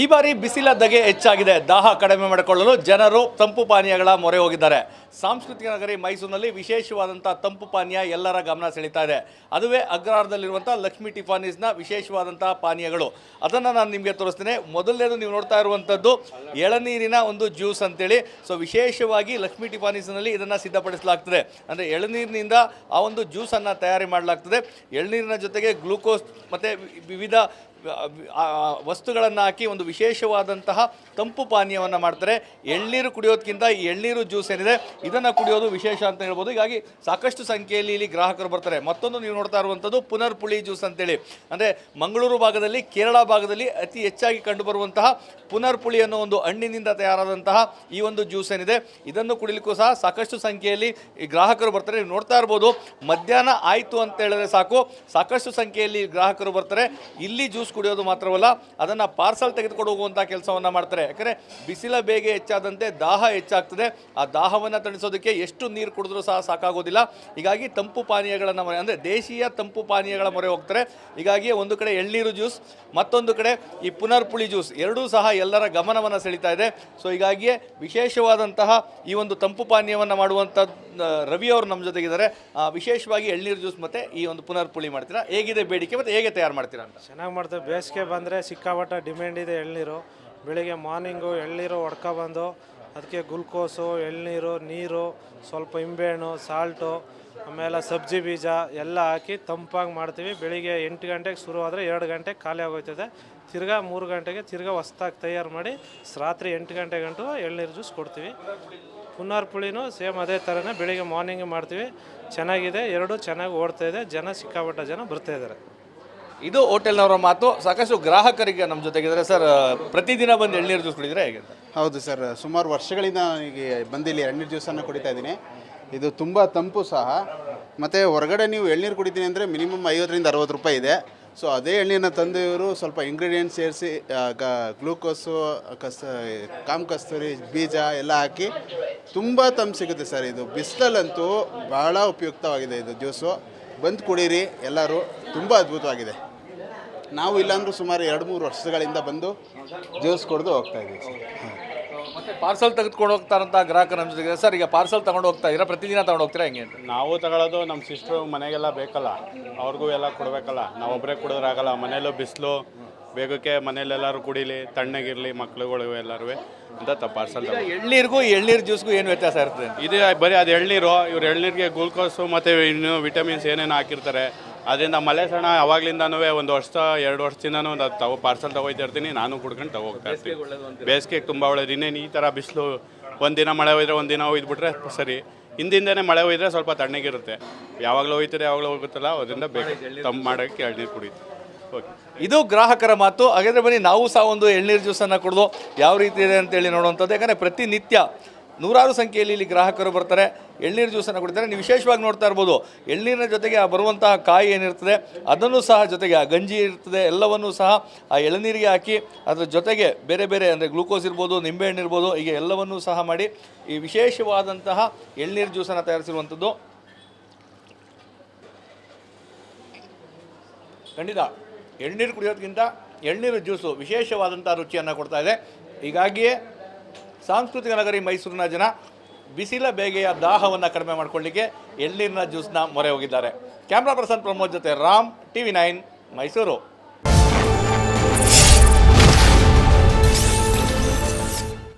ಈ ಬಾರಿ ಬಿಸಿಲ ಧಗೆ ಹೆಚ್ಚಾಗಿದೆ. ದಾಹ ಕಡಿಮೆ ಮಾಡಿಕೊಳ್ಳಲು ಜನರು ತಂಪು ಪಾನೀಯಗಳ ಮೊರೆ ಹೋಗಿದ್ದಾರೆ. ಸಾಂಸ್ಕೃತಿಕ ನಗರಿ ಮೈಸೂರಿನಲ್ಲಿ ವಿಶೇಷವಾದಂಥ ತಂಪು ಪಾನೀಯ ಎಲ್ಲರ ಗಮನ ಸೆಳೀತಾ ಇದೆ. ಅದುವೇ ಅಗ್ರಹಾರದಲ್ಲಿರುವಂಥ ಲಕ್ಷ್ಮಿ ಟಿಫಾನೀಸ್ನ ವಿಶೇಷವಾದಂಥ ಪಾನೀಯಗಳು. ಅದನ್ನು ನಾನು ನಿಮಗೆ ತೋರಿಸ್ತೇನೆ. ಮೊದಲನೇದು ನೀವು ನೋಡ್ತಾ ಇರುವಂಥದ್ದು ಎಳನೀರಿನ ಒಂದು ಜ್ಯೂಸ್ ಅಂತೇಳಿ. ಸೊ ವಿಶೇಷವಾಗಿ ಲಕ್ಷ್ಮಿ ಟಿಫಾನೀಸ್ನಲ್ಲಿ ಇದನ್ನು ಸಿದ್ಧಪಡಿಸಲಾಗ್ತದೆ. ಅಂದರೆ ಎಳನೀರಿನಿಂದ ಆ ಒಂದು ಜ್ಯೂಸನ್ನು ತಯಾರಿ ಮಾಡಲಾಗ್ತದೆ. ಎಳನೀರಿನ ಜೊತೆಗೆ ಗ್ಲೂಕೋಸ್ ಮತ್ತು ವಿವಿಧ ವಸ್ತುಗಳನ್ನು ಹಾಕಿ ಒಂದು ವಿಶೇಷವಾದಂತಹ ತಂಪು ಪಾನೀಯವನ್ನು ಮಾಡ್ತಾರೆ. ಎಳ್ನೀರು ಕುಡಿಯೋದಕ್ಕಿಂತ ಈ ಎಳ್ನೀರು ಜ್ಯೂಸ್ ಏನಿದೆ, ಇದನ್ನು ಕುಡಿಯೋದು ವಿಶೇಷ ಅಂತ ಹೇಳ್ಬೋದು. ಹೀಗಾಗಿ ಸಾಕಷ್ಟು ಸಂಖ್ಯೆಯಲ್ಲಿ ಇಲ್ಲಿ ಗ್ರಾಹಕರು ಬರ್ತಾರೆ. ಮತ್ತೊಂದು ನೀವು ನೋಡ್ತಾ ಇರುವಂಥದ್ದು ಪುನರ್ಪುಳಿ ಜ್ಯೂಸ್ ಅಂತೇಳಿ. ಅಂದರೆ ಮಂಗಳೂರು ಭಾಗದಲ್ಲಿ, ಕೇರಳ ಭಾಗದಲ್ಲಿ ಅತಿ ಹೆಚ್ಚಾಗಿ ಕಂಡುಬರುವಂತಹ ಪುನರ್ಪುಳಿ ಅನ್ನೋ ಒಂದು ಹಣ್ಣಿನಿಂದ ತಯಾರಾದಂತಹ ಈ ಒಂದು ಜ್ಯೂಸ್ ಏನಿದೆ, ಇದನ್ನು ಕುಡಿಲಿಕ್ಕೂ ಸಹ ಸಾಕಷ್ಟು ಸಂಖ್ಯೆಯಲ್ಲಿ ಈ ಗ್ರಾಹಕರು ಬರ್ತಾರೆ. ನೀವು ನೋಡ್ತಾ ಇರ್ಬೋದು, ಮಧ್ಯಾಹ್ನ ಆಯಿತು ಅಂತ ಹೇಳಿದ್ರೆ ಸಾಕು, ಸಾಕಷ್ಟು ಸಂಖ್ಯೆಯಲ್ಲಿ ಗ್ರಾಹಕರು ಬರ್ತಾರೆ. ಇಲ್ಲಿ ಜ್ಯೂಸ್ ಕುಡಿಯೋದು ಮಾತ್ರವಲ್ಲ ಅದನ್ನು ಪಾರ್ಸಲ್ ತೆಗೆದುಕೊಂಡು ಹೋಗುವಂಥ ಕೆಲಸವನ್ನು ಮಾಡ್ತಾರೆ. ಯಾಕಂದರೆ ಬಿಸಿಲ ಬೇಗೆ ಹೆಚ್ಚಾದಂತೆ ದಾಹ ಹೆಚ್ಚಾಗ್ತದೆ. ಆ ದಾಹವನ್ನು ತಣಿಸೋದಕ್ಕೆ ಎಷ್ಟು ನೀರು ಕುಡಿದ್ರೂ ಸಹ ಸಾಕಾಗೋದಿಲ್ಲ. ಹೀಗಾಗಿ ತಂಪು ಪಾನೀಯಗಳನ್ನು ಮೊರೆ ಅಂದರೆ ದೇಶೀಯ ತಂಪು ಪಾನೀಯಗಳ ಮೊರೆ ಹೋಗ್ತಾರೆ. ಹೀಗಾಗಿ ಒಂದು ಕಡೆ ಎಳ್ನೀರು ಜ್ಯೂಸ್ ಮತ್ತೊಂದು ಕಡೆ ಈ ಪುನರ್ಪುಳಿ ಜ್ಯೂಸ್ ಎರಡೂ ಸಹ ಎಲ್ಲರ ಗಮನವನ್ನು ಸೆಳೀತಾ ಇದೆ. ಸೊ ಹೀಗಾಗಿಯೇ ವಿಶೇಷವಾದಂತಹ ಈ ಒಂದು ತಂಪು ಪಾನೀಯವನ್ನು ಮಾಡುವಂಥ ಆ, ರವಿ ಅವರು ನಮ್ಮ ಜೊತೆಗಿದ್ದಾರೆ. ವಿಶೇಷವಾಗಿ ಎಳ್ನೀರು ಜ್ಯೂಸ್ ಮತ್ತು ಈ ಒಂದು ಪುನರ್ಪುಳಿ ಮಾಡ್ತೀರಾ? ಹೇಗಿದೆ ಬೇಡಿಕೆ ಮತ್ತು ಹೇಗೆ ತಯಾರು ಮಾಡ್ತೀರಾ ಅಂತ? ಚೆನ್ನಾಗಿ ಮಾಡ್ತೇವೆ ಬೇಸಿಗೆ ಬಂದರೆ ಸಿಕ್ಕಾಪಟ್ಟೆ ಡಿಮ್ಯಾಂಡ್ ಇದೆ ಎಳ್ನೀರು. ಬೆಳಿಗ್ಗೆ ಮಾರ್ನಿಂಗು ಎಳ್ನೀರು ಹೊಡ್ಕೊಬಂದು ಅದಕ್ಕೆ ಗ್ಲುಕೋಸು, ಎಳ್ನೀರು, ನೀರು, ಸ್ವಲ್ಪ ಇಂಬೆಹಣ್ಣು, ಸಾಲ್ಟು, ಆಮೇಲೆ ಸಬ್ಜಿ ಬೀಜ ಎಲ್ಲ ಹಾಕಿ ತಂಪಾಗಿ ಮಾಡ್ತೀವಿ. ಬೆಳಿಗ್ಗೆ ಎಂಟು ಗಂಟೆಗೆ ಶುರು ಆದರೆ ಎರಡು ಗಂಟೆಗೆ ಖಾಲಿ ಆಗೋಯ್ತದೆ. ತಿರ್ಗಾ ಮೂರು ಗಂಟೆಗೆ ತಿರ್ಗಾ ಹೊಸ್ದಾಗಿ ತಯಾರು ಮಾಡಿ ರಾತ್ರಿ ಎಂಟು ಗಂಟೆ ಗಂಟು ಎಳ್ನೀರು ಜ್ಯೂಸ್ ಕೊಡ್ತೀವಿ. ಪುನರ್ಪುಳಿನೂ ಸೇಮ್ ಅದೇ ಥರನೇ ಬೆಳಿಗ್ಗೆ ಮಾರ್ನಿಂಗ್ ಮಾಡ್ತೀವಿ. ಚೆನ್ನಾಗಿದೆ, ಎರಡು ಚೆನ್ನಾಗಿ ಓಡ್ತಾಯಿದೆ ಜನ ಸಿಕ್ಕಾಪಟ್ಟ ಜನ ಬರ್ತಾ ಇದ್ದಾರೆ. ಇದು ಹೋಟೆಲ್ನವರ ಮಾತು. ಸಾಕಷ್ಟು ಗ್ರಾಹಕರಿಗೆ ನಮ್ಮ ಜೊತೆಗಿದ್ದಾರೆ ಸರ್, ಪ್ರತಿದಿನ ಬಂದು ಎಳ್ನೀರು ಜ್ಯೂಸ್ ಕುಡಿದ್ರೆ ಹೇಗೆ ಹೌದು ಸರ್. ಸುಮಾರು ವರ್ಷಗಳಿಂದ ನನಗೆ ಬಂದಿಲ್ಲಿ ಎಳ್ನೀರು ಜ್ಯೂಸನ್ನು ಕುಡಿತಾ ಇದ್ದೀನಿ. ಇದು ತುಂಬ ತಂಪು ಸಹ. ಮತ್ತು ಹೊರಗಡೆ ನೀವು ಎಳ್ನೀರು ಕುಡಿತೀನಿ ಅಂದರೆ ಮಿನಿಮಮ್ ಐವತ್ತರಿಂದ ಅರವತ್ತು ರೂಪಾಯಿ ಇದೆ. ಸೊ ಅದೇ ಎಳ್ನೀರನ್ನ ತಂದು ಇವರು ಸ್ವಲ್ಪ ಇಂಗ್ರೀಡಿಯೆಂಟ್ಸ್ ಸೇರಿಸಿ ಗ್ಲೂಕೋಸು ಕಸ್, ಕಾಮ್ ಕಸ್ತೂರಿ, ಬೀಜ ಎಲ್ಲ ಹಾಕಿ ತುಂಬ ತಂಪು ಸಿಗುತ್ತೆ ಸರ್ ಇದು. ಬಿಸಿಲಲ್ಲಂತೂ ಭಾಳ ಉಪಯುಕ್ತವಾಗಿದೆ ಇದು ಜ್ಯೂಸು. ಬಂದು ಕುಡೀರಿ ಎಲ್ಲರೂ. ತುಂಬ ಅದ್ಭುತವಾಗಿದೆ. ನಾವು ಇಲ್ಲಾಂದ್ರೂ ಸುಮಾರು ಎರಡು ಮೂರು ವರ್ಷಗಳಿಂದ ಬಂದು ಜ್ಯೂಸ್ ಕುಡಿದು ಹೋಗ್ತಾ ಇದ್ದೀವಿ ಸರ್. ಮತ್ತೆ ಪಾರ್ಸಲ್ ತೆಗೆದುಕೊಂಡು ಹೋಗ್ತಾರಂತ ಗ್ರಾಹಕರು ನಮ್ಮ ಜೊತೆಗೆ ಸರ್ ಈಗ ಪಾರ್ಸಲ್ ತಗೊಂಡು ಹೋಗ್ತಾ ಇದ್ದೀರಾ? ಪ್ರತಿದಿನ ತಗೊಂಡು ಹೋಗ್ತೀರಾ ಹೆಂಗೆ ಅಂತ? ನಾವು ತಗೊಳ್ಳೋದು ನಮ್ಮ ಸಿಸ್ಟ್ರು ಮನೆಗೆಲ್ಲ ಬೇಕಲ್ಲ. ಅವ್ರಿಗೂ ಎಲ್ಲ ಕೊಡಬೇಕಲ್ಲ. ನಾವೊಬ್ಬರೇ ಕುಡಿದ್ರಾಗಲ್ಲ ಮನೇಲೂ ಬಿಸಿಲು ಬೇಗಕ್ಕೆ ಮನೇಲೆಲ್ಲರೂ ಕುಡಿಲಿ ತಣ್ಣಗಿರಲಿ ಮಕ್ಳುಗಳು ಎಲ್ಲರೂ ಅಂತ ತ ಪಾರ್ಸಲ್ ಎಳ್ನೀರಿಗೂ ಎಳ್ನೀರು ಜ್ಯೂಸ್ಗೂ ಏನು ವ್ಯತ್ಯಾಸ ಇರ್ತದೆ ಇದೇ ಬರೀ ಅದು ಎಳ್ನೀರು. ಇವ್ರು ಎಳ್ನೀರಿಗೆ ಗ್ಲೂಕೋಸು ಮತ್ತು ಇನ್ನು ವಿಟಮಿನ್ಸ್ ಏನೇನು ಹಾಕಿರ್ತಾರೆ. ಅದರಿಂದ ಮಲೆ ಸಣ್ಣ ಅವಾಗ್ಲಿಂದನೂ ಒಂದು ವರ್ಷ ಎರಡು ವರ್ಷದಿಂದನೂ ಒಂದು ತಗೋ ಪಾರ್ಸಲ್ ತಗೋಯ್ತಾ ಇರ್ತೀನಿ. ನಾನು ಕುಡ್ಕೊಂಡು ತಗೋಗ್ತಾ ಇರ್ತೀನಿ. ಬೇಸಿಗೆಗೆ ತುಂಬ ಒಳ್ಳೇದು. ಇನ್ನೇನು ಈ ಥರ ಬಿಸಿಲು ಒಂದಿನ ಮಳೆ ಹೋಯ್ದ್ರೆ ಒಂದಿನ ಹೋಯ್ದುಬಿಟ್ರೆ ಸರಿ. ಹಿಂದಿಂದನೇ ಮಳೆ ಹೋಯ್ದ್ರೆ ಸ್ವಲ್ಪ ತಣ್ಣಗಿರುತ್ತೆ. ಯಾವಾಗಲೂ ಹೋಯ್ತಾರೆ ಯಾವಾಗಲೂ ಹೋಗುತ್ತಲ್ಲ ಅದರಿಂದ ಬೇಕು ತಂಪು ಮಾಡೋಕ್ಕೆ ಎಳ್ನೀರು ಕುಡಿತು ಓಕೆ ಇದು ಗ್ರಾಹಕರ ಮಾತು. ಹಾಗಾದ್ರೆ ಬನ್ನಿ ನಾವು ಸಹ ಒಂದು ಎಳ್ನೀರು ಜ್ಯೂಸನ್ನು ಕುಡಿದು ಯಾವ ರೀತಿ ಇದೆ ಅಂತೇಳಿ ನೋಡುವಂಥದ್ದು. ಯಾಕಂದರೆ ಪ್ರತಿನಿತ್ಯ ನೂರಾರು ಸಂಖ್ಯೆಯಲ್ಲಿ ಇಲ್ಲಿ ಗ್ರಾಹಕರು ಬರ್ತಾರೆ. ಎಳ್ನೀರು ಜ್ಯೂಸನ್ನು ಕುಡಿತಾರೆ. ನೀವು ವಿಶೇಷವಾಗಿ ನೋಡ್ತಾ ಇರ್ಬೋದು, ಎಳ್ನೀರಿನ ಜೊತೆಗೆ ಆ ಬರುವಂತಹ ಕಾಯಿ ಏನಿರ್ತದೆ, ಅದನ್ನು ಸಹ ಜೊತೆಗೆ ಆ ಗಂಜಿ ಇರ್ತದೆ, ಎಲ್ಲವನ್ನೂ ಸಹ ಆ ಎಳನೀರಿಗೆ ಹಾಕಿ ಅದರ ಜೊತೆಗೆ ಬೇರೆ ಬೇರೆ ಅಂದರೆ ಗ್ಲೂಕೋಸ್ ಇರ್ಬೋದು ನಿಂಬೆಹಣ್ಣು ಇರ್ಬೋದು, ಹೀಗೆ ಎಲ್ಲವನ್ನೂ ಸಹ ಮಾಡಿ ಈ ವಿಶೇಷವಾದಂತಹ ಎಳ್ನೀರು ಜ್ಯೂಸನ್ನು ತಯಾರಿಸಿರುವಂಥದ್ದು. ಖಂಡಿತ, ಎಳ್ನೀರು ಕುಡಿಯೋದಕ್ಕಿಂತ ಎಳ್ನೀರು ಜ್ಯೂಸು ವಿಶೇಷವಾದಂಥ ರುಚಿಯನ್ನು ಕೊಡ್ತಾ ಇದೆ. ಹೀಗಾಗಿಯೇ ಸಾಂಸ್ಕೃತಿಕ ನಗರಿ ಮೈಸೂರಿನ ಜನ ಬಿಸಿಲ ಬೇಗೆಯ ದಾಹವನ್ನು ಕಡಿಮೆ ಮಾಡಿಕೊಳ್ಳಿಕ್ಕೆ ಎಳ್ನೀರಿನ ಜ್ಯೂಸ್ನ ಮೊರೆ ಹೋಗಿದ್ದಾರೆ. ಕ್ಯಾಮ್ರಾ ಪರ್ಸನ್ ಪ್ರಮೋದ್ ಜೊತೆ Ram T V nine, Mysuru.